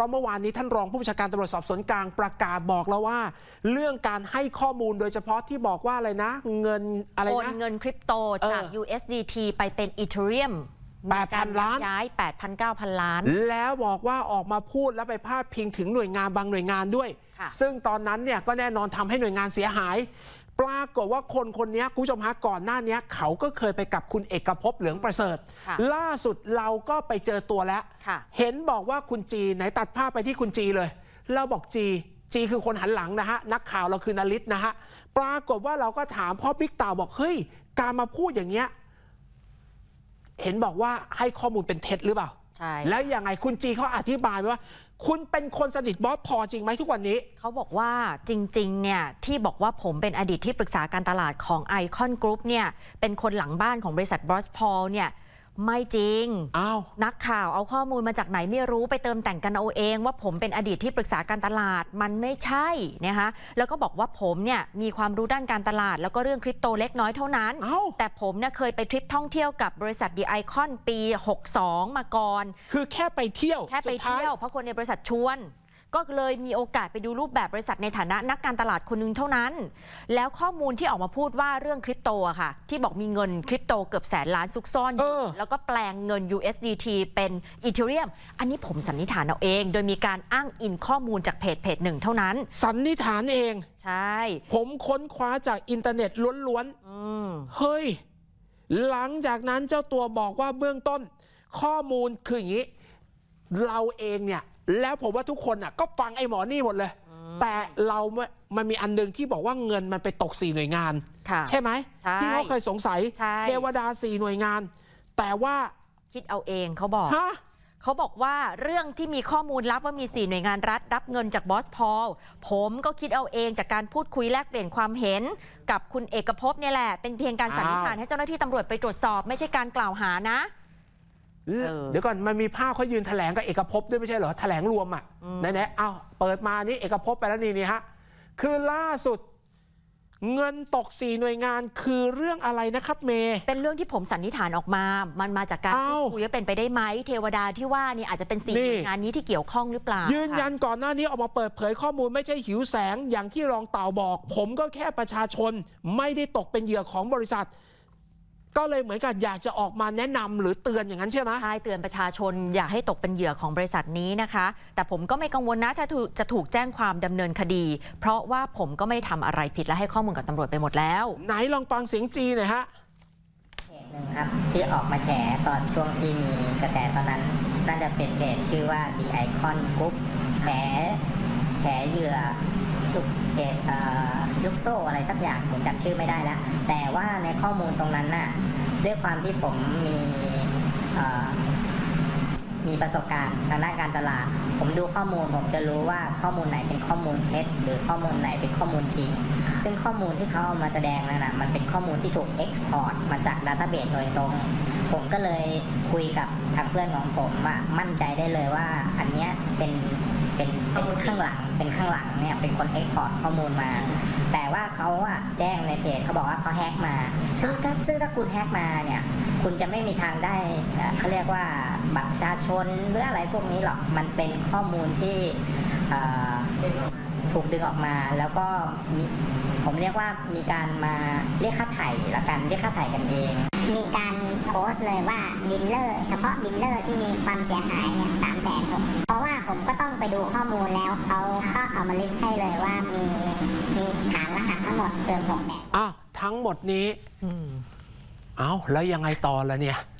ราะเมื่อวานนี้ท่านรองผู้บัญชาการตำรวจสอบสวนกลางประกาศบอกแล้วว่า เรื่องการให้ข้อมูลโดยเฉพาะที่บอกว่าอะไรนะ เงินอะไรโอนนะเงินคริปโตจากเออ USDT ไปเป็น Ethereum 8,000 ล้านย้าย 8,000-9,000 ล้าน แล้วบอกว่าออกมาพูดแล้วไปพาดพิงถึงหน่วยงานบางหน่วยงานด้วยค่ะซึ่งตอนนั้นเนี่ยก็แน่นอนทำให้หน่วยงานเสียหาย ปรากฏว่าคนคนนี้คุณผู้ชมฮะก่อนหน้านี้เขาก็เคยไปกับคุณเอกภพเหลืองประเสริฐค่ะล่าสุดเราก็ไปเจอตัวแล้วค่ะเห็นบอกว่าคุณจีไหนตัดภาพไปที่คุณจีเลย เราบอกจีจีคือคนหันหลังนะฮะ นักข่าวเราคือนาริตนะฮะ ปรากฏว่าเราก็ถามพ่อบิ๊กเต่าบอกเฮ้ย การมาพูดอย่างเงี้ยเห็นบอกว่าให้ข้อมูลเป็นเท็จหรือเปล่า ใช่ แล้วยังไงคุณจีเขาอธิบายไว้ว่า คุณเป็นคนสนิทบอสพอจริงไหมทุกวันนี้ เขาบอกว่าจริงๆ เนี่ยที่บอกว่าผมเป็นอดีตที่ปรึกษาการตลาดของไอคอนกรุ๊ปเนี่ยเป็นคนหลังบ้านของบริษัทบอสพอลเนี่ย ไม่จริง อ้าว นักข่าวเอาข้อมูลมาจากไหนไม่รู้ไปเติมแต่งกันเอาเอง ว่าผมเป็นอดีตที่ปรึกษาการตลาดมันไม่ใช่นะคะแล้วก็บอกว่าผมเนี่ยมีความรู้ด้านการตลาด แล้วก็เรื่องคริปโตเล็กน้อยเท่านั้นเอ้าแต่ผมเนี่ยเคยไปทริปท่องเที่ยวกับบริษัทดีไอคอนปี 62 มาก่อน คือแค่ไปเที่ยวแค่ไปสุดท้า เที่ยวเพราะคนในบริษัทชวน ก็เลยมีโอกาสไปดูรูปแบบบริษัทในฐานะนักการตลาดคนหนึงเท่านั้น แล้วข้อมูลที่ออกมาพูดว่าเรื่องคริปโตอะค่ะ ที่บอกมีเงินคริปโตเกือบแสนล้านซุกซ่อนอเอยู่อแล้วก็แปลงเงิน USDT เป็นอีเทเรียมอันนี้ผมสันนิษฐานเอาเอง โดยมีการอ้างอิงข้อมูลจากเพจเพจหนึ่งเท่านั้น สันนิษฐานเอง ใช่ ผมค้นคว้าจากอินเทอร์เน็ตล้วนๆอืมเฮ้ย หลังจากนั้นเจ้าตัวบอกว่าเบื้องต้น ข้อมูลคืออย่างนี้ เราเองเนี่ยแล้วผมว่าทุกคนน่ะก็ฟังไอ้หมอนี่หมดเลย แต่เราไม่มันมีอันหนึงที่บอกว่าเงินมันไปตกสี่หน่วยงาน ค่ะใช่ไหมใช่ที่เขาเคยสงสัยใช่ เทวดาสี่หน่วยงาน แต่ว่าคิดเอาเองเขาบอก ฮะ เขาบอกว่าเรื่องที่มีข้อมูลลับว่ามี 4 หน่วยงานรัฐ รับเงินจากบอสพอลผมก็คิดเอาเองจากการพูดคุยแลกเปลี่ยนความเห็น กับคุณเอกภพเนี่ยแหละ เป็นเพียงการสันนิษฐานอ้าว ให้เจ้าหน้าที่ตำรวจไปตรวจสอบ ไม่ใช่การกล่าวหานะอ เดี๋ยวก่อนมันมีภาพเขายืนแถลงกับเอกภพด้วยไม่ใช่เหรอแถลงรวมอะไหนๆเอาเปิดมานี่เอกภพไปแล้วนี่นี่ฮะคือล่าสุดเงินตกสี่หน่วยงานคือเรื่องอะไรนะครับเมย์เป็นเรื่องที่ผมสันนิษฐานออกมา มันมาจากการอ้าวพูดคุยว่าเป็นไปได้ไหมเทวดาที่ว่านี่อาจจะเป็นสี่นี่หน่วยงานนี้ที่เกี่ยวข้องหรือเปล่า ยืนยันค่ะก่อนหน้านี้ออกมาเปิดเผยข้อมูลไม่ใช่หิวแสงอย่างที่รองเต่าบอก ผมก็แค่ประชาชนไม่ได้ตกเป็นเหยื่อของบริษัท ก็เลยเหมือนกับอยากจะออกมาแนะนำหรือเตือนอย่างนั้นใช่ไหมใช่เตือนประชาชนอย่าให้ตกเป็นเหยื่อของบริษัทนี้นะคะ แต่ผมก็ไม่กังวลนะถ้าถูกจะถูกแจ้งความดำเนินคดี เพราะว่าผมก็ไม่ทำอะไรผิดและให้ข้อมูลกับตำรวจไปหมดแล้ว ไหนลองฟังเสียงจีหน่อยฮะเพจหนึ่งครับที่ออกมาแฉตอนช่วงที่มีกระแสตอนนั้น น่าจะเป็นเพจชื่อว่า The Icon Group แฉแฉเหยื่อ ลูกเพจเอ่อลูกโซ่อะไรสักอย่างผมจำชื่อไม่ได้แล้ว แต่ว่าในข้อมูลตรงนั้นน่ะด้วยความที่ผมมีมีประสบการณ์ทางด้านการตลาด ผมดูข้อมูลผมจะรู้ว่าข้อมูลไหนเป็นข้อมูลเท็จ หรือข้อมูลไหนเป็นข้อมูลจริง ซึ่งข้อมูลที่เขาเอามาแสดงนั่นนะมันเป็นข้อมูลที่ถูกเอ็กซ์พอร์ตมาจากดัตต้าเบสโดยตรง ผมก็เลยคุยกับทางเพื่อนของผมว่ามั่นใจได้เลยว่า อันเนี้ยเป็นเป็นเป็นข้างหลังเป็นข้างหลังเนี่ยเป็นคนเอ็กพอร์ตข้อมูลมา แต่ว่าเขาอะแจ้งในเพจเขาบอกว่าเขาแฮกมาซึ่งถ้าซึ่งถ้าคุณแฮกมาเนี่ยคุณจะไม่มีทางได้เขาเรียกว่าบัตรประชาชนหรืออะไรพวกนี้หรอกมันเป็นข้อมูลที่ถูกดึงออกมาแล้วก็มีผมเรียกว่ามีการมาเรียกค่าไถ่ละกันเรียกค่าไถ่กันเอง มีการโพสต์เลยว่าบิลเลอร์ เฉพาะบิลเลอร์ที่มีความเสียหายเนี่ยสามแสนเพราะว่าผมก็ต้องไปดูข้อมูลแล้วเขาก็เอามาลิสต์ให้เลยว่ามีมีฐานรหัสทั้งหมดเกินหกแสนอ้าวทั้งหมดนี้อืมเอ้าแล้วยังไงต่อละเนี่ย